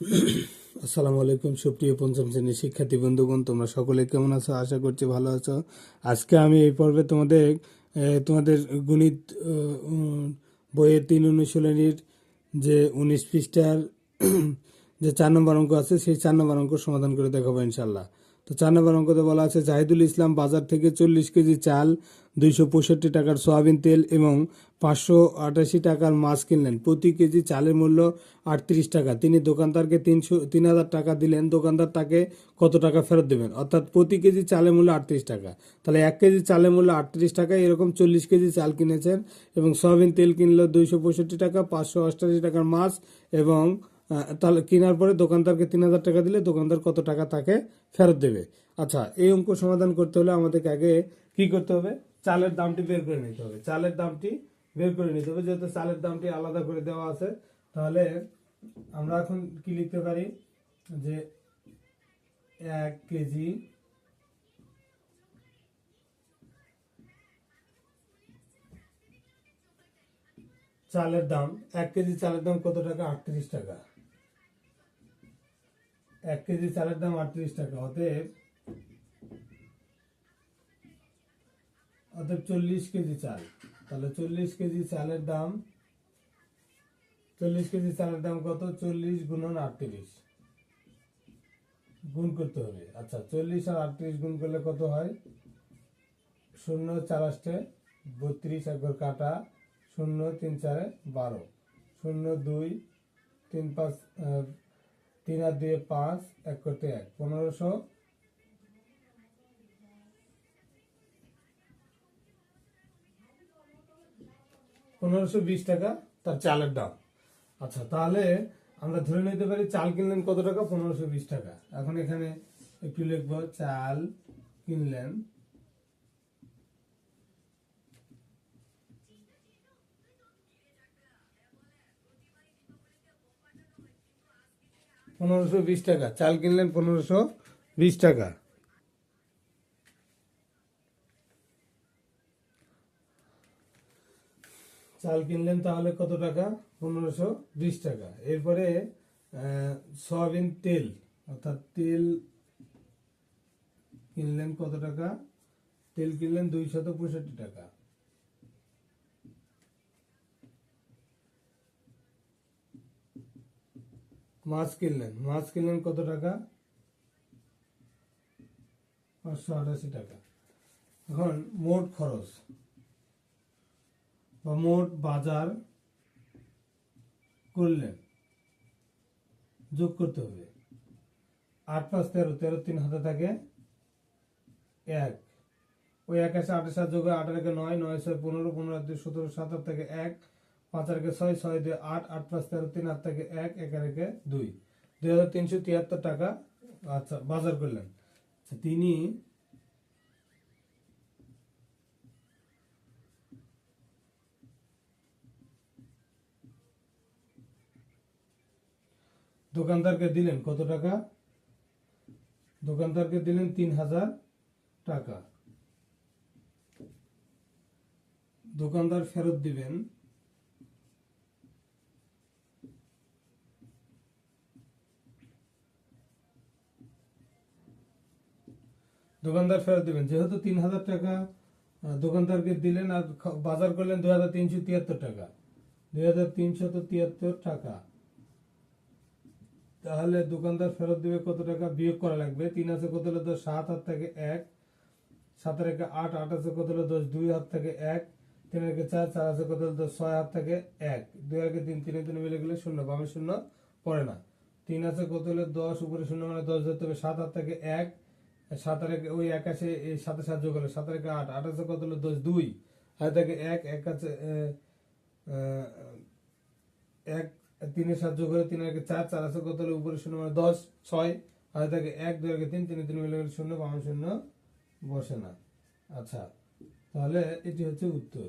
আসসালামু আলাইকুম, সুপ্রিয় পঞ্চম শ্রেণির শিক্ষার্থী বন্ধুগণ, তোমরা সকলে কেমন আছো? আশা করছি ভালো আছো। আজকে আমি এই পর্বে তোমাদের তোমাদের গণিত বইয়ের তিন অনুশীলনীর যে উনিশ পৃষ্ঠার, যে চার নম্বর অঙ্ক আছে, সেই চার নম্বর অঙ্ক সমাধান করে দেখাবো ইনশাল্লাহ তো চার নম্বর অঙ্কতে বলা আছে, জাহিদুল ইসলাম বাজার থেকে চল্লিশ কেজি চাল, দুইশো পঁয়ষট্টি টাকার সয়াবিন তেল এবং পাঁচশো আটাশি টাকার মাছ কিনলেন। প্রতি কেজি চালের মূল্য আটত্রিশ টাকা। তিনি দোকানদারকে তিনশো, তিন হাজার টাকা দিলেন। দোকানদার তাকে কত টাকা ফেরত দেবেন? অর্থাৎ প্রতি কেজি চালের মূল্য আটত্রিশ টাকা। তাহলে এক কেজি চালের মূল্য আটত্রিশ টাকা এরকম চল্লিশ কেজি চাল কিনেছেন এবং সয়াবিন তেল কিনলো দুইশো পঁয়ষট্টি টাকা, পাঁচশো অষ্টাশি টাকার মাছ এবং তাহলে কেনার পরে দোকানদারকে তিন হাজার টাকা দিলে দোকানদার কত টাকা তাকে ফেরত দেবে। আচ্ছা এই অঙ্ক সমাধান করতে হলে আমাদেরকে আগে কি করতে হবে? চালের দামটি বের করে নিতে হবে। চালের দামটি বের করে নিতে হবে। যেহেতু চালের দামটি আলাদা করে দেওয়া আছে, তাহলে আমরা এখন কি লিখতে পারি? যে এক কেজি চালের দাম, এক কেজি চালের দাম কত টাকা? আটত্রিশ টাকা। এক কেজি চালের দাম আটত্রিশ টাকা। অতএব অতএব চল্লিশ কেজি চাল। তাহলে চল্লিশ কেজি চালের দাম, চল্লিশ কেজি চালের দাম কত? চল্লিশ গুণন আটত্রিশ। গুণ করতে হবে। আচ্ছা চল্লিশ আর আটত্রিশ গুণ করলে কত হয়? শূন্য চার আষ্টে বত্রিশ একবার কাটা, শূন্য তিন চারে বারো। শূন্য দুই, তিন পাঁচ তিন আর দুয়ে পাঁচ, এক করতে এক। পনেরোশো পনেরোশো বিশ টাকা তার চালের দাম। আচ্ছা তাহলে আমরা ধরে নিতে পারি চাল কিনলেন কত টাকা? পনেরোশো বিশ টাকা। এখন এখানে একটু লিখব, চাল কিনলেন পনেরোশো বিশ টাকা। চাল কিনলেন পনেরোশো বিশ টাকা। চাল কিনলেন তাহলে কত টাকা? পনেরোশো বিশ টাকা। এরপরে সয়াবিন তেল, অর্থাৎ তেল কিনলেন কত টাকা? তেল কিনলেন দুইশত পঁয়ষট্টি টাকা। মাছ কিনলেন। মাছ কিনলেন কত টাকা? পাঁচশো আটাশি টাকা। এখন মোট খরচ। বা মোট বাজার করলেন। যোগ করতে হবে। আট পাঁচ তেরো তেরো তিন হাতে থাকে এক। ওই এক আসে আটের সাত যোগ একে নয় নয় ছয় পনেরো পনেরো সতেরো, সাত আট থেকে এক। পাঁচ আর একে ছয় ছয় দুই আট আট পাঁচ তেরো তিন আট থেকে এক একে দুই। দুই হাজার তিনশো তিয়াত্তর টাকা আচ্ছা বাজার করলেন। আচ্ছা, তিনি দোকানদারকে দিলেন কত টাকা? দোকানদারকে দিলেন তিন হাজার টাকা। দোকানদার ফেরত দিবেন দোকানদার ফেরত দিবেন। যেহেতু তিন হাজার টাকা দোকানদারকে দিলেন আর বাজার করলেন দুই হাজার তিনশো তিয়াত্তর টাকা। দুই হাজার তিনশত তিয়াত্তর টাকা। তাহলে দোকানদার ফেরত দিবে কত টাকা? বিয়োগ করা লাগবে। তিন আছে কত হলো দশ? সাত হাত থেকে এক। সাতের একে আট আট আছে কত হলো দশ? দুই হাত থেকে এক। তিন একে চার চার আছে কত হলো দশ? ছয় হাত থেকে এক। দুই একে তিন তিনে তিনে মিলে গেলে শূন্য। বামে শূন্য পড়ে না। তিন আছে কত হলো দশ? উপরে শূন্য মানে দশ ধরতে হবে সাত হাত থেকে এক। সাত আর একে ওই এক আছে এই সাথে সাত আর একে আট আট আছে কত হলো? দশ দুই। হাত থেকে এক এক আছে আহ, আহ, এক তিনের সাহায্য করে তিন আগে চার চার আছে কত হলো? উপরে শূন্য মানে দশ ছয়। আর থাকে এক দুই আগে তিন তিনে তিন মিলে শূন্য বাম শূন্য বসে না। আচ্ছা তাহলে এটি হচ্ছে উত্তর।